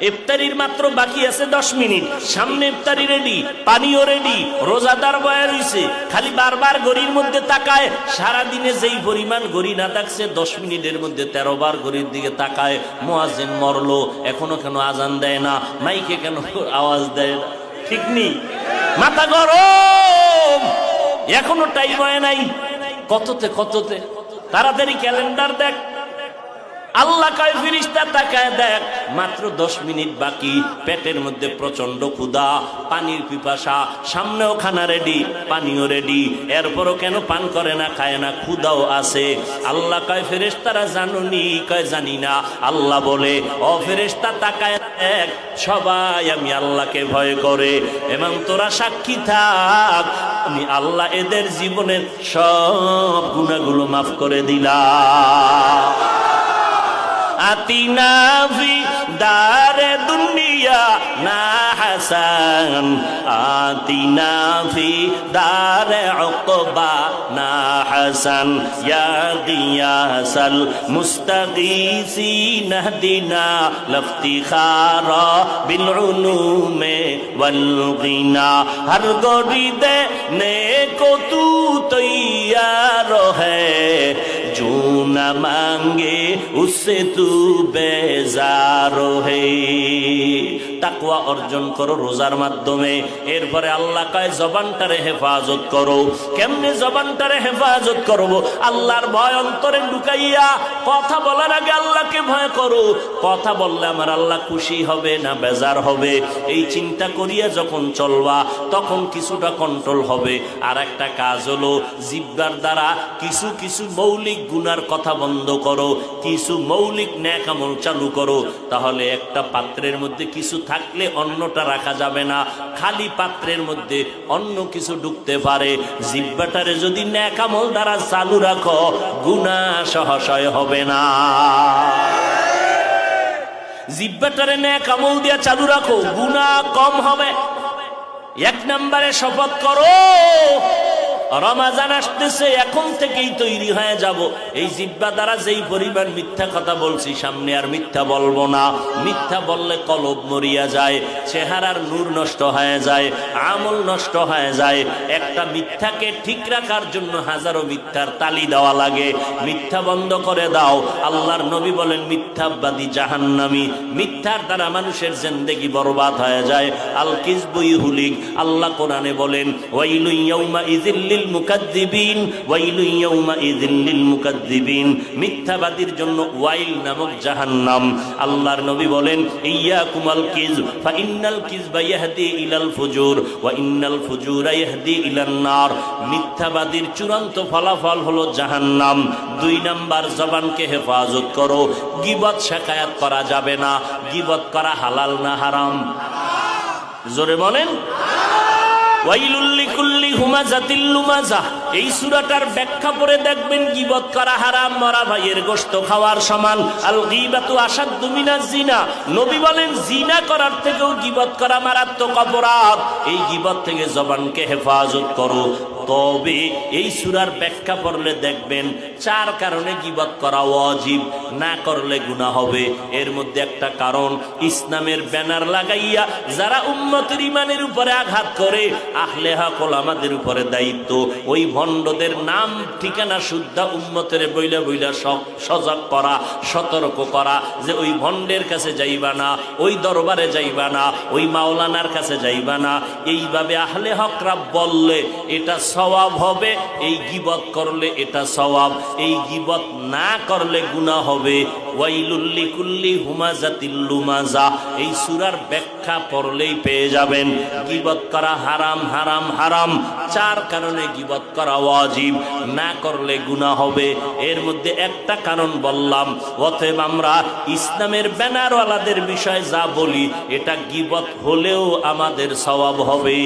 ইফতারির মাত্র বাকি আছে দশ মিনিট। সামনে ইফতারি রেডি পানিও রেডি রোজাদার বয়া রইছে। খালি বারবার গড়ির মধ্যে তাকায় সারা দিনে যেই পরিমাণ গড়ি না থাকছে, দশ মিনিটের মধ্যে তেরো বার গড়ির দিকে তাকায়। মোয়াজেন মরলো, এখনও কেন আজান দেয় না, মাইকে কেন আওয়াজ দেয় না? ঠিক নেই মাথা গরম! এখনও টাইম হয় নাই। কততে কততে? তাড়াতাড়ি ক্যালেন্ডার দেখ। আল্লাহ কয়, ফিরিস্তা তাকায় দেখ, মাত্র দশ মিনিট বাকি। পেটের মধ্যে প্রচণ্ড ক্ষুধা, পানির পিপাসা, সামনেও খানা রেডি পানিও রেডি এরপরও কেন পান করে না, খায় না, ক্ষুধাও আছে। আল্লাহ কয়, ফেরেস্তারা জানুনি, কয়, জানি না। আল্লাহ বলে, ও ফেরেস্তা তাকায় দেখ, সবাই আমি আল্লাহকে ভয় করে। এবং তোরা সাক্ষী থাক, আমি আল্লাহ এদের জীবনের সব গুণাগুলো মাফ করে দিলাম। আতিনা ফি দারে দুনিয়া না হাসান। আতিনা ফি দারে উকবা না হাসান। ইয়া গিয়াসাল মুস্তাগীসিন হদিনা লফতিখারা বিল উলুমে ওয়াল গিনা হর গরিদে নেকো তু তৈয়ার হ্যায় जो न मांगे उससे तू बेजार है তাকওয়া অর্জন করো রোজার মাধ্যমে এরপরে আল্লাহ কয় জবানটারে হেফাজত করো কেমনে জবানটারে হেফাজত করব আল্লাহর ভয় অন্তরে লুকাইয়া কথা বলার আগে আল্লাহকে ভয় করো কথা বললে আমার আল্লাহ খুশি হবে না বেজার হবে এই চিন্তা করিয়া যখন চলবা তখন কিছুটা কন্ট্রোল হবে আর একটা কাজ হলো জিব্বার দ্বারা কিছু কিছু মৌলিক গুনার কথা বন্ধ করো, কিছু মৌলিক ন্যাকামল চালু করো, তাহলে একটা পাত্রের মধ্যে কিছু থাকলে অন্যটা রাখা যাবে না। খালি পাত্রের মধ্যে অন্য কিছু ঢুকতে পারে। জিব্বাটারে যদি ন্যাকামল দ্বারা চালু রাখো গুণা সহসয় হবে না। জিব্বাটারে ন্যাকামল দিয়া চালু রাখো গুণা কম হবে। এক নম্বরে শপথ করো রমাজান আসতেছে, এখন থেকেই তৈরি হয়ে যাব। এই জিব্বা দ্বারা যেই পরিমাণ মিথ্যা কথা বলছি, সামনে আর মিথ্যা বলব না। মিথ্যা বললে কলব মরিয়া যায়, চেহারার নূর নষ্ট হয়ে যায়, আমল নষ্ট হয়ে যায়। একটা মিথ্যাকে ঠিক রাখার জন্য হাজারো মিথ্যার তালি দেওয়া লাগে। মিথ্যা বন্ধ করে দাও। আল্লাহর নবী বলেন, মিথ্যাবাদী জাহান্নামি। মিথ্যার দ্বারা মানুষের জিন্দেগি বরবাদ হয়ে যায়। আল কিসবুই হুলিক আল্লাহ কোরআনে বলেন ওয়াইলু ইয়াউমা মিথ্যাবাদীর জন্য ওয়াইল নামক জাহান্নাম। আল্লাহর নবী বলেন কিজ ফা ইন্নাল ইলাল ফুজুর, ওয়া ইন্নাল ফুজুরা ইলান নার। মিথ্যাবাদীর চূড়ান্ত ফলাফল হলো জাহান্নাম। দুই নাম্বার জবানকে হেফাজত করো। গিবত শেখায়াত করা যাবে না। গিবত করা হালাল না হারাম? জোরে বলেন? ওয়াইলুল্লি কুল্লি হুমাজাতিল লুমাজা। এই সুরাটার ব্যাখ্যা পড়ে দেখবেন গিবত করা হারাম, মরা ভাইয়ের গোশত খাওয়ার সমান। আল গীবাতু আসাদ্দু মিনাজ জিনা। নবী বলেন, জিনা করার থেকেও গিবত করা মারাত্মক অপরাধ। এই গিবত থেকে জবানকে হেফাজত করো। তবে এই সুরার ব্যাখ্যা পড়লে দেখবেন, চার কারণে গিবত করা অজীব না করলে গুণা হবে। এর মধ্যে একটা কারণ, ইসলামের ব্যানার লাগাইয়া যারা উন্নতির ইমানের উপরে আঘাত করে, আহলে হকল আমাদের উপরে দায়িত্ব। ওই ভণ্ডদের নাম, ঠিকানা শুদ্ধা উন্মতের বইলা বইলা সজাগ করা, সতর্ক করা, যে ওই ভণ্ডের কাছে যাইবা না, ওই দরবারে যাইবা না, ওই মাওলানার কাছে যাইবা না। এইভাবে আহলে হকরা বললে এটা সওয়াব হবে, এই গিবত করলে এটা সওয়াব, এই গিবত না করলে গুনাহ হবে। ওয়াইলুল্লি কুল্লি হুমাজাতিল লুমাজা। এই সুরার ব্যাখ্যা পড়লেই পেয়ে যাবেন। গিবত করা হারাম হারাম হারাম। চার কারণে গিবত করা ওয়াজিব। না করলে গুনাহ হবে। এর মধ্যে একটা কারণ বললাম। অতএব আমরা ইসলামের ব্যানারওয়ালাদের বিষয়ে যা বলি, এটা গিবত হলেও আমাদের সওয়াব হবে।